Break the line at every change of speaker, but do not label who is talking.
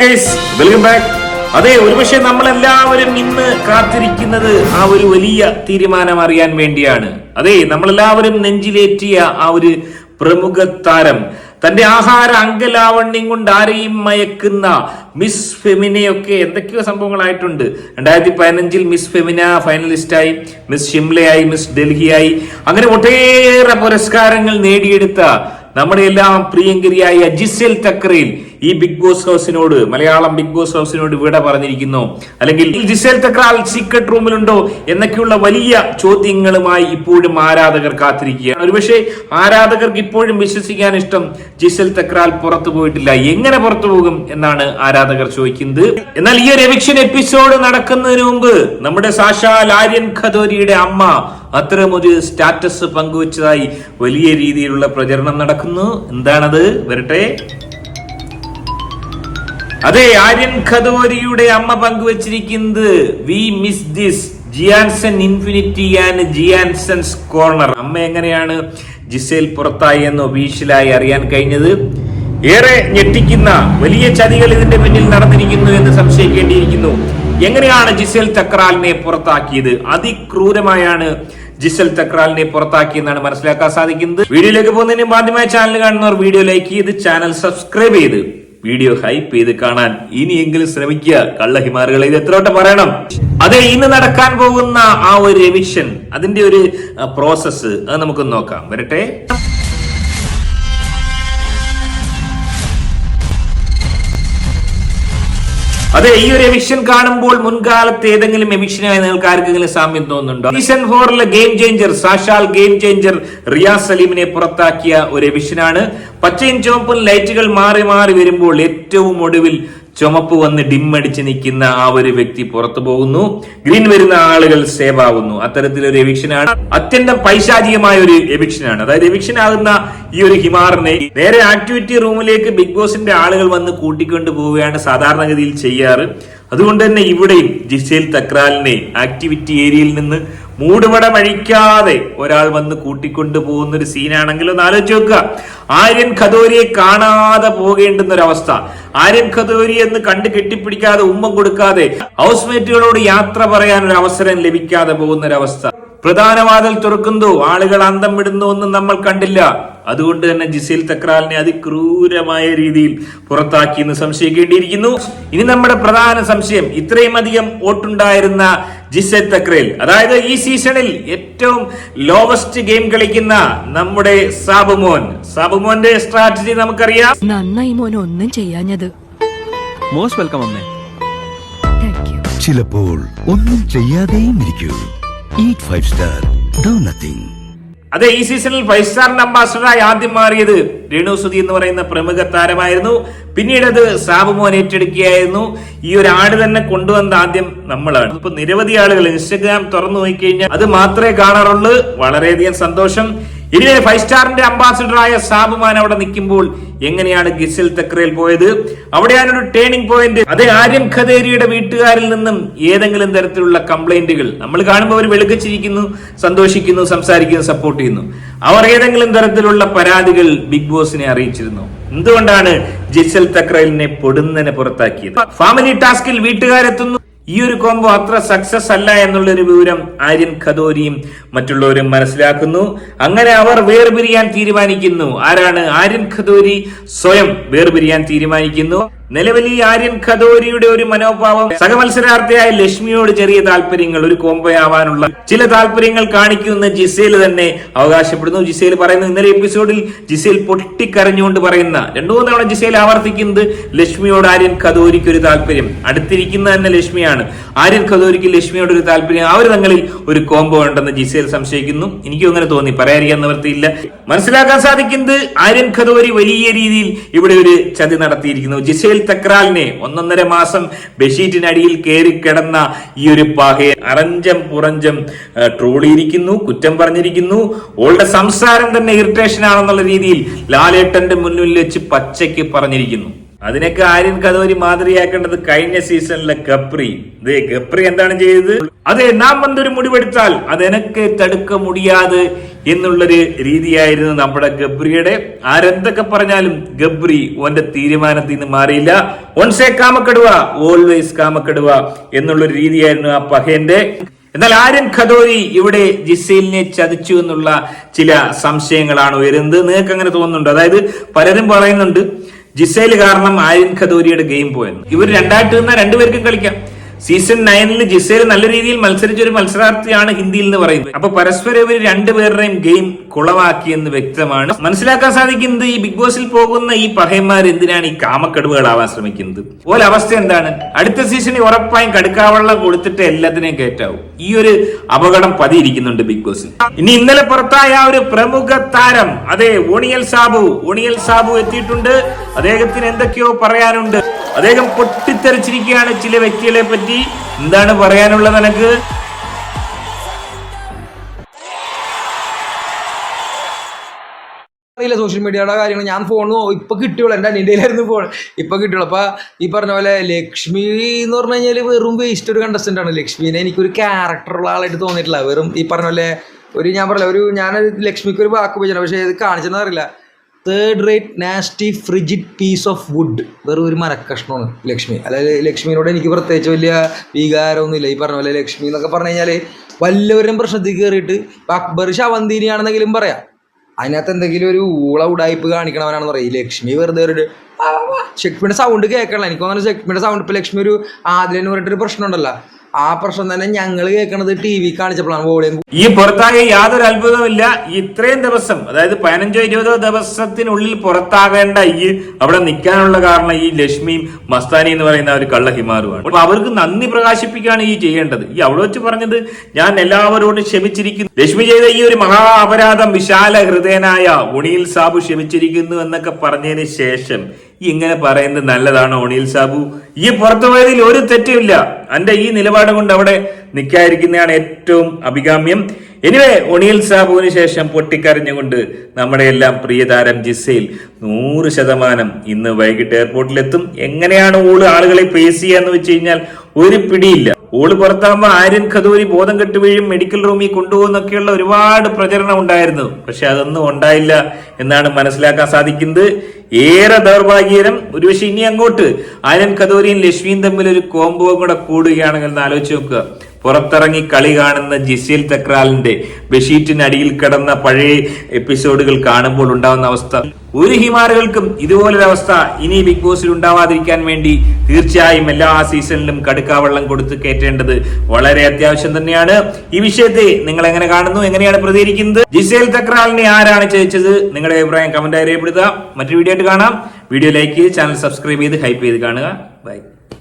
Guys welcome back അതെ ഒരുപക്ഷെ നമ്മളെല്ലാവരും ഇന്ന് കാത്തിരിക്കുന്നത് ആ ഒരു വലിയ തീരുമാനം അറിയാൻ വേണ്ടിയാണ്. അതെ നമ്മളെല്ലാവരും നെഞ്ചിലേറ്റിയ ആ ഒരു പ്രമുഖ താരം തന്റെ ആഹാര അങ്കലാവണ്യം കൊണ്ട് ആരെയും മയക്കുന്ന മിസ് ഫെമിനയൊക്കെ എന്തൊക്കെയോ സംഭവങ്ങളായിട്ടുണ്ട്. രണ്ടായിരത്തി പതിനഞ്ചിൽ മിസ് ഫെമിന ഫൈനലിസ്റ്റായി മിസ് ഷിംലയായി മിസ് ഡൽഹിയായി അങ്ങനെ ഒട്ടേറെ പുരസ്കാരങ്ങൾ നേടിയെടുത്ത നമ്മുടെ എല്ലാം പ്രിയങ്കരിയായ ജിസെൽ തക്രയിൽ ഈ ബിഗ് ബോസ് ഹൗസിനോട് മലയാളം ബിഗ് ബോസ് ഹൗസിനോട് ഇവിടെ പറഞ്ഞിരിക്കുന്നു. അല്ലെങ്കിൽ ജിസേൽ തക്രാൽ സീക്രട്ട് റൂമിലുണ്ടോ എന്നൊക്കെയുള്ള വലിയ ചോദ്യങ്ങളുമായി ഇപ്പോഴും ആരാധകർ കാത്തിരിക്കുകയാണ്. ഒരുപക്ഷെ ആരാധകർക്ക് ഇപ്പോഴും വിശ്വസിക്കാൻ ഇഷ്ടം ജിസൽ തക്രാൽ പുറത്തു പോയിട്ടില്ല. എങ്ങനെ പുറത്തു പോകും എന്നാണ് ആരാധകർ ചോദിക്കുന്നത്. എന്നാൽ ഈ ഒരു എവിക്ഷൻ എപ്പിസോഡ് നടക്കുന്നതിന് മുമ്പ് നമ്മുടെ സാക്ഷാൽ ആര്യൻ ഖദോരിയുടെ അമ്മ അത്തരമൊരു സ്റ്റാറ്റസ് പങ്കുവച്ചതായി വലിയ രീതിയിലുള്ള പ്രചരണം നടക്കുന്നു. എന്താണത്? വരട്ടെ. അതെ ആര്യൻ ഖദോരിയുടെ അമ്മ പങ്കുവച്ചിരിക്കുന്നത് we miss this ജിയാൻസൺ infinity and ജിയാൻസൺസ് corner. അമ്മ എങ്ങനെയാണ് ജിസേൽ പുറത്തായി എന്ന് ഒഫീഷ്യലായി അറിയാൻ കഴിഞ്ഞത്? ഏറെ ഞെട്ടിക്കുന്ന വലിയ ചതികൾ ഇതിന്റെ പിന്നിൽ നടന്നിരിക്കുന്നു എന്ന് സംശയിക്കേണ്ടിയിരിക്കുന്നു. എങ്ങനെയാണ് ജിസേൽ തക്രാലിനെ പുറത്താക്കിയത്? അതിക്രൂരമായാണ് ജിസൽ തക്രാലിനെ പുറത്താക്കിയെന്നാണ് മനസ്സിലാക്കാൻ സാധിക്കുന്നത്. വീഡിയോയിലേക്ക് പോകുന്നതിന് ആദ്യമായ ചാനൽ കാണുന്നവർ വീഡിയോ ലൈക്ക് ചെയ്ത് ചാനൽ സബ്സ്ക്രൈബ് ചെയ്ത് വീഡിയോ ഹൈപ്പ് ചെയ്ത് കാണാൻ ഇനിയെങ്കിലും ശ്രമിക്കുക. കള്ളഹിമാറുകളെ ഇത് എത്രവട്ടം പറയണം? അതെ ഇന്ന് നടക്കാൻ പോകുന്ന ആ ഒരു റിവിഷൻ അതിന്റെ ഒരു പ്രോസസ്സ് അത് നമുക്ക് നോക്കാം. വരട്ടെ? അതെ ഈ ഒരു എവിഷൻ കാണുമ്പോൾ മുൻകാലത്ത് ഏതെങ്കിലും എവിഷനായി നിങ്ങൾക്ക് ആർക്കെങ്കിലും സാമ്യം തോന്നുന്നുണ്ടോ? സീസൺ ഫോറിലെ ഗെയിം ചേഞ്ചർ സാഷാൽ ഗെയിം ചേഞ്ചർ റിയാസ് സലീമിനെ പുറത്താക്കിയ ഒരു എവിഷനാണ് പച്ചയും ചുവപ്പും ലൈറ്റുകൾ മാറി മാറി വരുമ്പോൾ ഏറ്റവും ഒടുവിൽ ചുമപ്പ് വന്ന് ഡിമ്മടിച്ച് നിൽക്കുന്ന ആ ഒരു വ്യക്തി പുറത്തു പോകുന്നു. ഗ്രീൻ വരുന്ന ആളുകൾ സേവ് ആവുന്നു അത്തരത്തിലൊരു എവിക്ഷനാണ് അത്യന്തം പൈശാചികമായ ഒരു എവിക്ഷനാണ് അതായത് എവിക്ഷൻ ആകുന്ന ഈ ഒരു ഹിമാറിനെ നേരെ ആക്ടിവിറ്റി റൂമിലേക്ക് ബിഗ് ബോസിന്റെ ആളുകൾ വന്ന് കൂട്ടിക്കൊണ്ട് പോവുകയാണ് സാധാരണഗതിയിൽ ചെയ്യാറ്. അതുകൊണ്ട് തന്നെ ഇവിടെയും ജിസേൽ തക്രാലിനെ ആക്ടിവിറ്റി ഏരിയയിൽ നിന്ന് മൂടുപടം അഴിക്കാതെ ഒരാൾ വന്ന് കൂട്ടിക്കൊണ്ടു പോകുന്ന ഒരു സീനാണെങ്കിൽ ഒന്ന് ആലോചിച്ച് നോക്കുക. ആര്യൻ ഖദോരിയെ കാണാതെ പോകേണ്ടുന്ന ഒരു അവസ്ഥ ആര്യൻ ഖദൂരി എന്ന് കണ്ട് കെട്ടിപ്പിടിക്കാതെ ഉമ്മം കൊടുക്കാതെ ഹൗസ് മേറ്റുകളോട് യാത്ര പറയാൻ ഒരു അവസരം ലഭിക്കാതെ പോകുന്ന ഒരവസ്ഥ അവസ്ഥ പ്രധാന വാതിൽ തുറക്കുന്നു ആളുകൾ അന്തം വിടുന്നു ഒന്നും നമ്മൾ കണ്ടില്ല. അതുകൊണ്ട് തന്നെ ജിസേൽ തക്രാലിനെ അതിക്രൂരമായ രീതിയിൽ പുറത്താക്കി എന്ന് സംശയിക്കേണ്ടിയിരിക്കുന്നു. ഇനി നമ്മുടെ പ്രധാന സംശയം ഇത്രയും അധികം വോട്ടുണ്ടായിരുന്ന ജിസേൽ തക്രേൽ അതായത് ഈ സീസണിൽ ഏറ്റവും ലോവസ്റ്റ് ഗെയിം കളിക്കുന്ന നമ്മുടെ സാബുമോൻ. സാബുമോന്റെ സ്ട്രാറ്റജി നമുക്കറിയാം.
നന്നായി മോൻ ഒന്നും ചെയ്യാഞ്ഞത്.
മോസ്റ്റ് വെൽക്കം അമ്മേ.
ചിലപ്പോൾ ഒന്നും ചെയ്യാതെയും ഇരിക്കൂ. Eat five star do nothing
അതെ ഈ സീസണിൽ ഫൈവ് സ്റ്റാറിന്റെ അംബാസഡറായി ആദ്യം മാറിയത് രേണു സുധി എന്ന് പറയുന്ന പ്രമുഖ താരമായിരുന്നു. പിന്നീട് അത് സാബുമോൻ ഏറ്റെടുക്കുകയായിരുന്നു. ഈ ഒരു ആട് തന്നെ കൊണ്ടുവന്ന ആദ്യം നമ്മളാണ്. ഇപ്പൊ നിരവധി ആളുകൾ ഇൻസ്റ്റഗ്രാം തുറന്നു നോക്കിക്കഴിഞ്ഞാൽ അത് മാത്രമേ കാണാറുള്ളൂ. വളരെയധികം സന്തോഷം. ഇനി ഫൈവ് സ്റ്റാറിന്റെ അംബാസിഡറായ സാബുമാൻ അവിടെ നിൽക്കുമ്പോൾ എങ്ങനെയാണ് ഗിസിൽ തക്രയിൽ പോയത്? അവിടെയാണ് ഒരു ടേണിംഗ് പോയിന്റ് അത് ആര്യം ഖദേരിയുടെ വീട്ടുകാരിൽ നിന്നും ഏതെങ്കിലും തരത്തിലുള്ള കംപ്ലൈന്റുകൾ നമ്മൾ കാണുമ്പോൾ അവർ വെളുക്കിച്ചിരിക്കുന്നു സന്തോഷിക്കുന്നു സംസാരിക്കുന്നു സപ്പോർട്ട് ചെയ്യുന്നു. അവർ ഏതെങ്കിലും തരത്തിലുള്ള പരാതികൾ ബിഗ് ബോസിനെ അറിയിച്ചിരുന്നു. എന്തുകൊണ്ടാണ് ജിസൽ തക്രലിനെ പൊടുന്നനെ പുറത്താക്കിയത്? ഫാമിലി ടാസ്കിൽ വീട്ടുകാരെത്തുന്നു. ഈ ഒരു കോംബോ അത്ര സക്സസ് അല്ല എന്നുള്ളൊരു വിവരം ആര്യൻ ഖദോരിയും മറ്റുള്ളവരും മനസ്സിലാക്കുന്നു. അങ്ങനെ അവർ വേർപിരിയാൻ തീരുമാനിക്കുന്നു. ആരാണ് ആര്യൻ ഖദോരി? സ്വയം വേർപിരിയാൻ തീരുമാനിക്കുന്നു. നിലവിൽ ഈ ആര്യൻ ഖദോരിയുടെ ഒരു മനോഭാവം സഹമത്സരാർത്ഥിയായ ലക്ഷ്മിയോട് ചെറിയ താല്പര്യങ്ങൾ ഒരു കോമ്പയാവാനുള്ള ചില താല്പര്യങ്ങൾ കാണിക്കുന്ന ജിസേൽ തന്നെ അവകാശപ്പെടുന്നു. ജിസേൽ പറയുന്നു ഇന്നലെ എപ്പിസോഡിൽ ജിസേൽ പൊട്ടിക്കരഞ്ഞുകൊണ്ട് പറയുന്ന രണ്ടു തവണ ജിസേൽ ആവർത്തിക്കുന്നത് ലക്ഷ്മിയോട് ആര്യൻ ഖദോരിക്ക് ഒരു താല്പര്യം. അടുത്തിരിക്കുന്ന തന്നെ ലക്ഷ്മിയാണ്. ആര്യൻ ഖദോരിക്ക് ലക്ഷ്മിയോട് ഒരു താല്പര്യം. അവർ തങ്ങളിൽ ഒരു കോംബോ ഉണ്ടെന്ന് ജിസേൽ സംശയിക്കുന്നു. എനിക്കും അങ്ങനെ തോന്നി. പറയാതിരിക്കാൻ നിവർത്തിയില്ല മനസ്സിലാക്കാൻ സാധിക്കുന്നത് ആര്യൻ ഖദോരി വലിയ രീതിയിൽ ഇവിടെ ഒരു ചതി നടത്തിയിരിക്കുന്നു. ജിസേൽ തക്രാലിനെ ഒന്നൊന്നര മാസം ബഷീറ്റിനടിയിൽ കയറി കിടന്ന ഈ ഒരു പാഹയെ അറഞ്ചം പുറഞ്ചം ട്രോളിയിരിക്കുന്നു കുറ്റം പറഞ്ഞിരിക്കുന്നു. ഓളുടെ സംസാരം തന്നെ ഇറിറ്റേഷൻ ആണെന്നുള്ള രീതിയിൽ ലാലേട്ടന്റെ മുന്നിൽ വെച്ച് പച്ചയ്ക്ക് പറഞ്ഞിരിക്കുന്നു. അതിനൊക്കെ ആര്യൻ കഥോരി മാതൃകയാക്കേണ്ടത് കഴിഞ്ഞ സീസണിലെ ഗപ്രി. ദേ ഗപ്രി എന്താണ് ചെയ്തത്? അതെ നാം വന്നൊരു മുടിവെടുത്താൽ അതെനക്ക് തടുക്ക മുടിയാത് എന്നുള്ളൊരു രീതിയായിരുന്നു നമ്മുടെ ഗബ്രിയുടെ. ആരെന്തൊക്കെ പറഞ്ഞാലും ഗബ്രി ഓന്റെ തീരുമാനത്തിൽ നിന്ന് മാറിയില്ല. ഒൺസേ കാമക്കടുവ ഓൾവേസ് കാമക്കടുവ എന്നുള്ളൊരു രീതിയായിരുന്നു ആ പഹേന്റെ. എന്നാൽ ആര്യൻ ഖദോരി ഇവിടെ ജിസൈലിനെ ചതിച്ചു എന്നുള്ള ചില സംശയങ്ങളാണ് ഉയരുന്നത്. നിങ്ങൾക്ക് അങ്ങനെ തോന്നുന്നുണ്ട്? അതായത് പലരും പറയുന്നുണ്ട് ജിസൈൽ കാരണം ആര്യൻ ഖദോരിയുടെ ഗെയിം പോയെന്ന്. ഇവർ രണ്ടായിട്ട് നിന്നാൽ രണ്ടുപേർക്കും കളിക്കാം. സീസൺ നയനിൽ ജിസേൽ നല്ല രീതിയിൽ മത്സരിച്ച ഒരു മത്സരാർത്ഥിയാണ് ഹിന്ദിയിൽ എന്ന് പറയുന്നത്. അപ്പൊ പരസ്പരം ഇവർ രണ്ടുപേരുടെയും ഗെയിം കുളവാക്കിയെന്ന് വ്യക്തമാണ്. മനസ്സിലാക്കാൻ സാധിക്കുന്നത് ഈ ബിഗ് ബോസിൽ പോകുന്ന ഈ പഹയന്മാർ എന്തിനാണ് ഈ കാമക്കടുവകളാവാൻ ശ്രമിക്കുന്നത്? ഓല അവസ്ഥ എന്താണ്? അടുത്ത സീസണിൽ ഉറപ്പായും കടുക്കാവെള്ളം കൊടുത്തിട്ട് എല്ലാത്തിനെയും കയറ്റാവും. ഈ ഒരു അപകടം പതിയിരിക്കുന്നുണ്ട് ബിഗ് ബോസിൽ ഇനി ഇന്നലെ പുറത്തായ ഒരു പ്രമുഖ താരം അതെ ഓണിയൽ സാബു. ഓണിയൽ സാബു എത്തിയിട്ടുണ്ട്. അദ്ദേഹത്തിന് എന്തൊക്കെയോ പറയാനുണ്ട്. അദ്ദേഹം പൊട്ടിത്തെറിച്ചിരിക്കുകയാണ് ചില വ്യക്തികളെ പറ്റി. എന്താണ് പറയാനുള്ളത് എനക്ക്
അറിയില്ല സോഷ്യൽ മീഡിയയുടെ കാര്യങ്ങൾ. ഞാൻ ഫോൺ ഇപ്പൊ കിട്ടിയുള്ളൂ. എന്റെ അനിയന്റെയിലായിരുന്നു ഫോൺ ഇപ്പൊ കിട്ടിയുള്ളൂ. അപ്പൊ ഈ പറഞ്ഞ പോലെ ലക്ഷ്മി എന്ന് പറഞ്ഞു കഴിഞ്ഞാൽ വെറും വേസ്റ്റ് ഒരു കണ്ടസ്റ്റന്റ് ആണ്. ലക്ഷ്മിനെ എനിക്കൊരു ക്യാരക്ടറുള്ള ആളായിട്ട് തോന്നിയിട്ടില്ല. വെറും ഈ പറഞ്ഞ പോലെ ഒരു ഞാൻ പറഞ്ഞില്ല ഒരു ഞാൻ ലക്ഷ്മിക്ക് ഒരു വാക്ക് ഉപയോഗിച്ചു പക്ഷേ ഇത് കാണിച്ചെന്ന് അറിയില്ല. Third rate nasty frigid piece of wood വെറും ഒരു മരക്കഷ്ണമാണ് ലക്ഷ്മി. അതായത് ലക്ഷ്മിനോട് എനിക്ക് പ്രത്യേകിച്ച് വലിയ വികാരമൊന്നുമില്ല. ഈ പറഞ്ഞ പോലെ ലക്ഷ്മി എന്നൊക്കെ പറഞ്ഞു കഴിഞ്ഞാൽ വല്ലവരും പ്രശ്നത്തിൽ കയറിയിട്ട് അക്ബർ ശവന്തീനിയാണെന്നെങ്കിലും പറയാം. അതിനകത്ത് എന്തെങ്കിലും ഒരു ഊള ഉടായ്പ് കാണിക്കണവനാണെന്ന് പറയും. ലക്ഷ്മി വെറുതെ ഒരു ലക്ഷ്മിയുടെ സൗണ്ട് കേൾക്കണല്ലോ. എനിക്ക് തോന്നുന്നു ലക്ഷ്മിയുടെ സൗണ്ട് ഇപ്പൊ ലക്ഷ്മി ഒരു ആദിലെന്ന് പറഞ്ഞിട്ടൊരു പ്രശ്നം ഉണ്ടല്ലോ ആ പ്രശ്നം തന്നെ ഞങ്ങൾ കേൾക്കണത് ടി വി കാണിച്ചപ്പോഴാണ് വോളിയം
ഈ പുറത്താകെ യാതൊരു അത്ഭുതമില്ല ഇത്രയും ദിവസം അതായത് പതിനഞ്ചോ ഇരുപതോ ദിവസത്തിനുള്ളിൽ പുറത്താകേണ്ട ഈ അവിടെ നിൽക്കാനുള്ള കാരണം ഈ ലക്ഷ്മിയും മസ്താനി എന്ന് പറയുന്ന ഒരു കള്ള ഹിമാറുമാണ് അപ്പൊ അവർക്ക് നന്ദി പ്രകാശിപ്പിക്കുകയാണ് ഈ ചെയ്യേണ്ടത്. ഈ അവിടെ വെച്ച് പറഞ്ഞത് ഞാൻ എല്ലാവരോടും ക്ഷമിച്ചിരിക്കുന്നു. ലക്ഷ്മി ചെയ്ത ഈ ഒരു മഹാ അപരാധം വിശാല ഹൃദയനായ ഉണിയിൽ സാബു ക്ഷമിച്ചിരിക്കുന്നു എന്നൊക്കെ പറഞ്ഞതിന് ശേഷം ഇങ്ങനെ പറയുന്നത് നല്ലതാണ് ഒണിയിൽ സാബു? ഈ പുറത്തു പോയതിൽ ഒരു തെറ്റുമില്ല. എന്റെ ഈ നിലപാട് കൊണ്ട് അവിടെ നിൽക്കാതിരിക്കുന്നതാണ് ഏറ്റവും അഭികാമ്യം. എനിവേ ഒണിയിൽ സാബുവിന് ശേഷം പൊട്ടിക്കരഞ്ഞുകൊണ്ട് നമ്മുടെ എല്ലാം പ്രിയതാരം ജിസയിൽ നൂറ് ശതമാനം ഇന്ന് വൈകിട്ട് എയർപോർട്ടിലെത്തും എങ്ങനെയാണ് ഓൾ ആളുകളെ ഫേസ് ചെയ്യാന്ന് വെച്ച് കഴിഞ്ഞാൽ ഒരു പിടിയില്ല. ഓൾ പുറത്താകുമ്പോൾ ആര്യൻ ഖദൂരി ബോധം കെട്ട് വീഴും മെഡിക്കൽ റൂമിൽ കൊണ്ടുപോകുന്നൊക്കെയുള്ള ഒരുപാട് പ്രചരണം ഉണ്ടായിരുന്നു. പക്ഷെ അതൊന്നും ഉണ്ടായില്ല എന്നാണ് മനസ്സിലാക്കാൻ സാധിക്കുന്നത്. ഏറെ ദൗർഭാഗ്യകരം ഒരുപക്ഷെ ഇനി അങ്ങോട്ട് ആര്യൻ ഖദൂരിയും ലക്ഷ്മിയും തമ്മിൽ ഒരു കോംബോ കൂടെ കൂടുകയാണെങ്കിൽ ആലോചിച്ച് നോക്കുക. പുറത്തിറങ്ങി കളി കാണുന്ന ജിസേൽ തക്രാലിന്റെ ബെഷീറ്റിനടിയിൽ കിടന്ന പഴയ എപ്പിസോഡുകൾ കാണുമ്പോൾ ഉണ്ടാവുന്ന അവസ്ഥ. ഒരു ഹിമാറുകൾക്കും ഇതുപോലൊരവസ്ഥ ഇനി ബിഗ് ബോസിൽ ഉണ്ടാവാതിരിക്കാൻ വേണ്ടി തീർച്ചയായും എല്ലാ സീസണിലും കടുക്കാവെള്ളം കൊടുത്ത് കയറ്റേണ്ടത് വളരെ അത്യാവശ്യം തന്നെയാണ്. ഈ വിഷയത്തെ നിങ്ങൾ എങ്ങനെ കാണുന്നു? എങ്ങനെയാണ് പ്രതികരിക്കുന്നത്? ജിസേൽ തക്രാലിനെ ആരാണ് ചോദിച്ചത് നിങ്ങളുടെ അഭിപ്രായം കമന്റായി രേഖപ്പെടുത്തുക. മറ്റൊരു വീഡിയോ ആയിട്ട് കാണാം. വീഡിയോ ലൈക്ക് ചെയ്ത് ചാനൽ സബ്സ്ക്രൈബ് ചെയ്ത് ഹൈപ്പ് ചെയ്ത് കാണുക. ബൈ